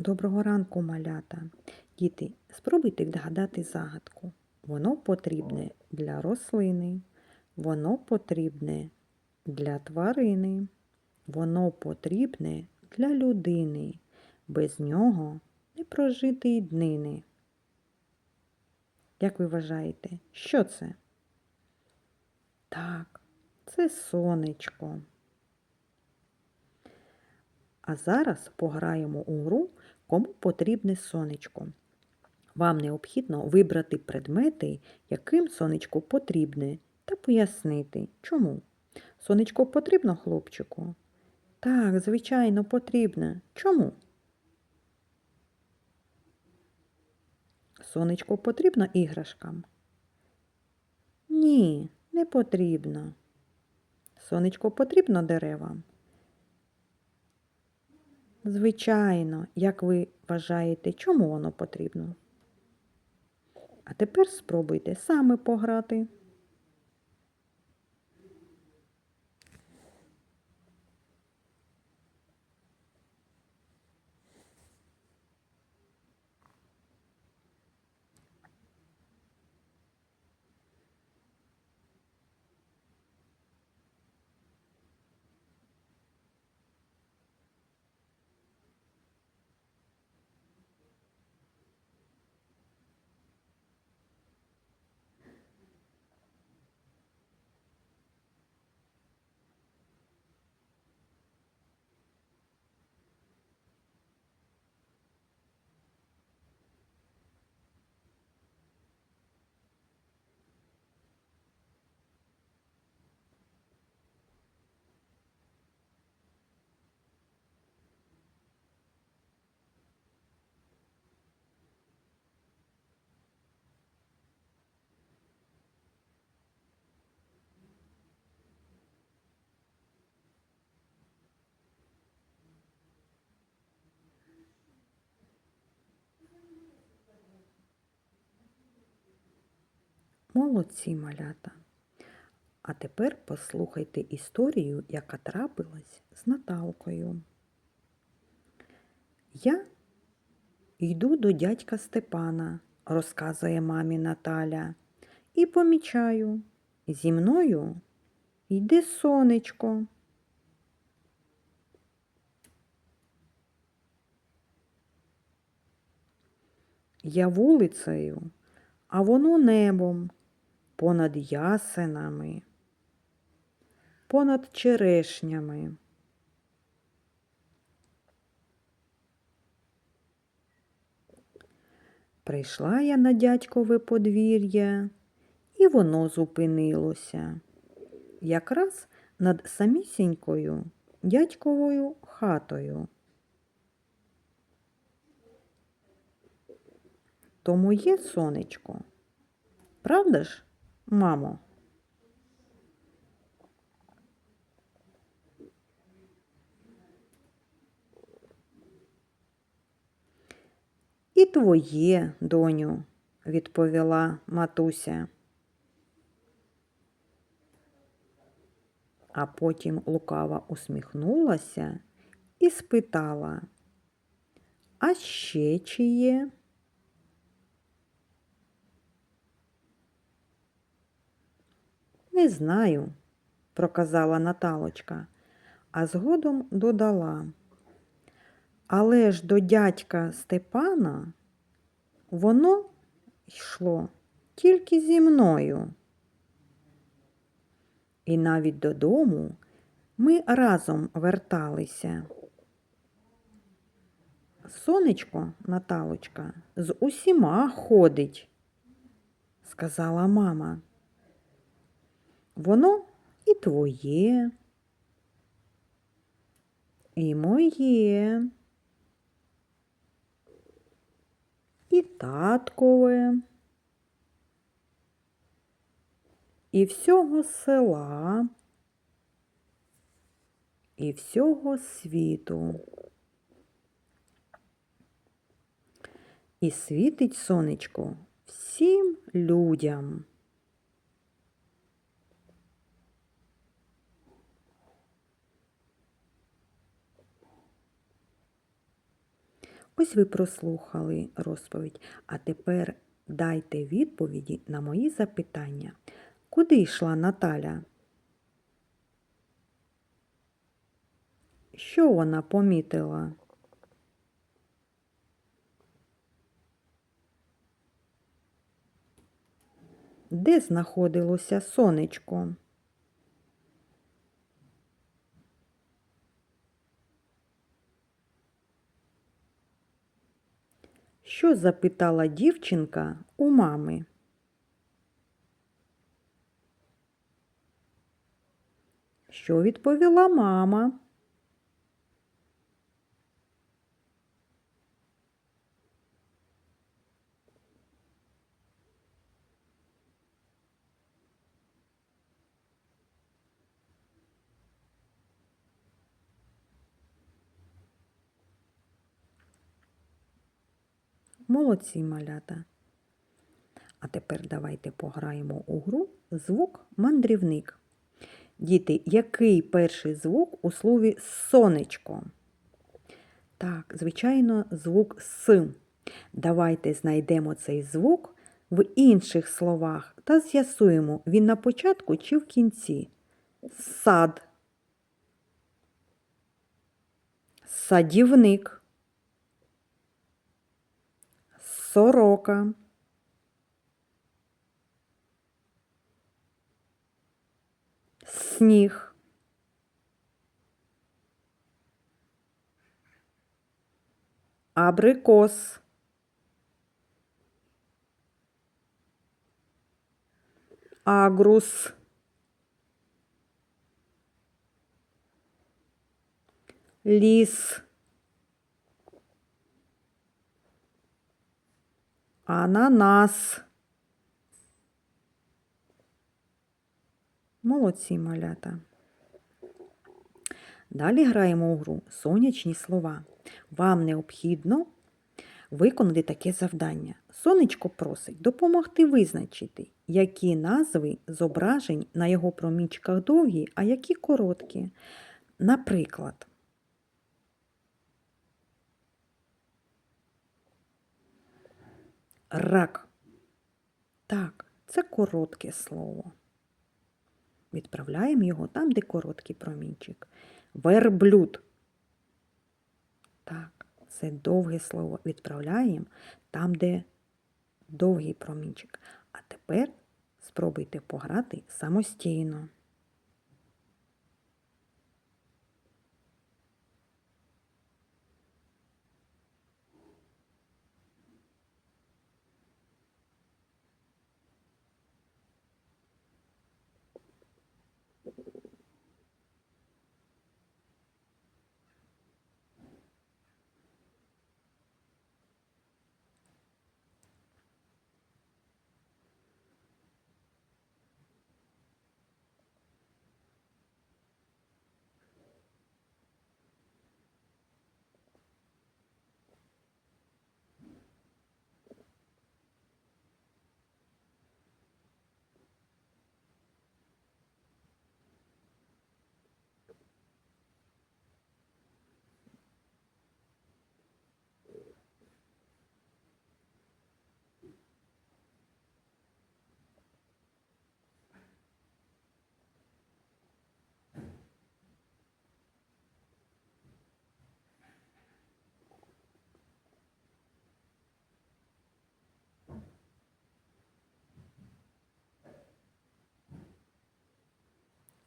Доброго ранку, малята. Діти, спробуйте вгадати загадку. Воно потрібне для рослини, воно потрібне для тварини, воно потрібне для людини. Без нього не прожити й днини. Як ви вважаєте, що це? Так, це сонечко. А зараз пограємо у гру, кому потрібне сонечко. Вам необхідно вибрати предмети, яким сонечко потрібне, та пояснити, чому. Сонечко потрібно хлопчику? Так, звичайно, потрібно. Чому? Сонечко потрібно іграшкам? Ні, не потрібно. Сонечко потрібно деревам? Звичайно, як ви вважаєте, чому воно потрібно? А тепер спробуйте саме пограти. Молодці малята. А тепер послухайте історію, яка трапилась з Наталкою. Я йду до дядька Степана, розказує мамі Наталя, і помічаю, зі мною йде сонечко. Я вулицею, а воно небом, понад ясенами, понад черешнями. Прийшла я на дядькове подвір'я, і воно зупинилося. Якраз над самісінькою дядьковою хатою. То моє сонечко. Правда ж, мамо? І твоє, доню, відповіла матуся. А потім лукаво усміхнулася і спитала, а ще чиє? Не знаю, проказала Наталочка, а згодом додала. Але ж до дядька Степана воно йшло тільки зі мною. І навіть додому ми разом верталися. Сонечко, Наталочка, з усіма ходить, сказала мама. Воно і твоє, і моє, і таткове, і всього села, і всього світу. І світить сонечко всім людям. Ось ви прослухали розповідь, а тепер дайте відповіді на мої запитання. Куди йшла Наталя? Що вона помітила? Де знаходилося сонечко? Що запитала дівчинка у мами? Що відповіла мама? Молодці малята. А тепер давайте пограємо у гру звук мандрівник. Діти, який перший звук у слові сонечко? Так, звичайно, звук С. Давайте знайдемо цей звук в інших словах та з'ясуємо, він на початку чи в кінці. Сад. Садівник. Сорока. Сніг. Абрикос. Агрус. Ліс. Ананас. Молодці малята. Далі граємо у гру сонячні слова. Вам необхідно виконати таке завдання. Сонечко просить допомогти визначити, які назви зображень на його промінчиках довгі, а які короткі. Наприклад, рак. Так, це коротке слово. Відправляємо його там, де короткий промінчик. Верблюд. Так, це довге слово. Відправляємо там, де довгий промінчик. А тепер спробуйте пограти самостійно.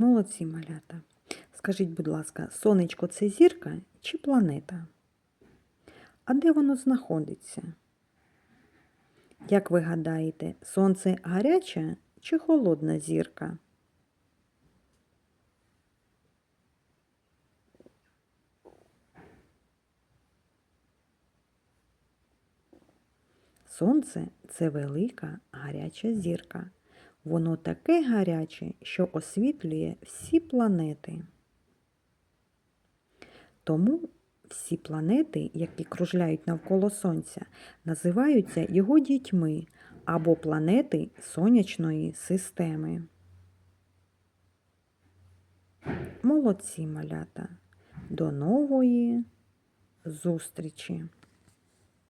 Молодці малята. Скажіть, будь ласка, сонечко це зірка чи планета? А де воно знаходиться? Як ви гадаєте, сонце гаряча чи холодна зірка? Сонце це велика гаряча зірка. Воно таке гаряче, що освітлює всі планети. Тому всі планети, які кружляють навколо Сонця, називаються його дітьми або планети сонячної системи. Молодці малята. До нової зустрічі!